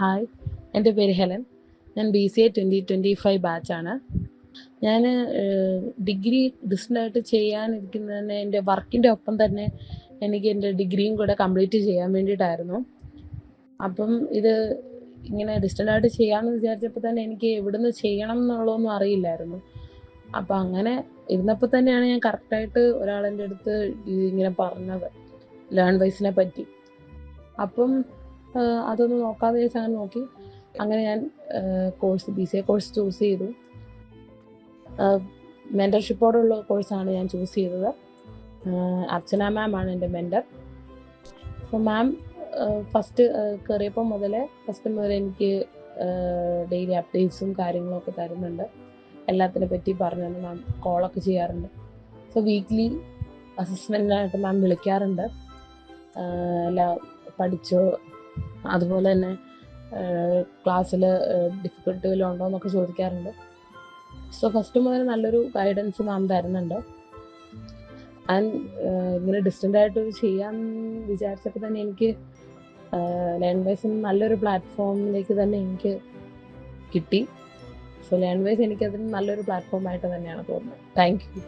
Hi എന്റെ പേര് Helen. ഞാൻ B C A twenty twenty five ബാച്ചാണ് ഞാൻ ഡിഗ്രി ഡിസ്റ്റന്റായിട്ട് ചെയ്യാനിരിക്കുന്നതിന് എന്റെ വർക്കിന്റെ ഒപ്പം തന്നെ എനിക്ക് എന്റെ ഡിഗ്രിയും കൂടെ കംപ്ലീറ്റ് ചെയ്യാൻ വേണ്ടിയിട്ടായിരുന്നു. അപ്പം ഇത് ഇങ്ങനെ ഡിസ്റ്റന്റായിട്ട് ചെയ്യാമെന്ന് വിചാരിച്ചപ്പോൾ തന്നെ എനിക്ക് എവിടുന്ന് ചെയ്യണം എന്നുള്ളതൊന്നും അറിയില്ലായിരുന്നു. അപ്പം അങ്ങനെ ഇരുന്നപ്പോൾ തന്നെയാണ് ഞാൻ കറക്റ്റായിട്ട് ഒരാളെന്റെ അടുത്ത് ഇങ്ങനെ പറഞ്ഞത് ലേൺ വൈസിനെ പറ്റി. അപ്പം അതൊന്ന് നോക്കാതെ വിചാരിച്ച് അങ്ങനെ നോക്കി. അങ്ങനെ ഞാൻ course B C A course choose ചെയ്തു. മെന്റർഷിപ്പോടുള്ള കോഴ്സാണ് ഞാൻ ചൂസ് ചെയ്തത്. അർച്ചന മാം ആണ് എന്റെ മെന്റർ അപ്പോൾ മാം ഫസ്റ്റ് കയറിയപ്പോൾ മുതലേ ഫസ്റ്റ് മുതൽ എനിക്ക് ഡെയിലി അപ്ഡേറ്റ്സും കാര്യങ്ങളൊക്കെ തരുന്നുണ്ട്. എല്ലാത്തിനെ പറ്റി പറഞ്ഞു തന്നെ മാം കോളൊക്കെ ചെയ്യാറുണ്ട്. സോ വീക്ക്ലി അസസ്മെന്റിനായിട്ട് മാം വിളിക്കാറുണ്ട്. എല്ലാം പഠിച്ചോ അതുപോലെ തന്നെ ക്ലാസ്സിൽ ഡിഫിക്കൽട്ടികൾ ഉണ്ടോ എന്നൊക്കെ ചോദിക്കാറുണ്ട്. സോ ഫസ്റ്റ് മുതൽ നല്ലൊരു ഗൈഡൻസ് മാം തരുന്നുണ്ട്. ആൻഡ് ഇങ്ങനെ ഡിസ്റ്റന്റ് ആയിട്ട് ചെയ്യാൻ വിചാരിച്ചപ്പോൾ തന്നെ എനിക്ക് ലേൺ വൈസ് നല്ലൊരു പ്ലാറ്റ്ഫോമിലേക്ക് തന്നെ എനിക്ക് കിട്ടി. സോ ലേൺ വൈസ് എനിക്കതിന് നല്ലൊരു പ്ലാറ്റ്ഫോമായിട്ട് തന്നെയാണ് തോന്നുന്നത്. Thank you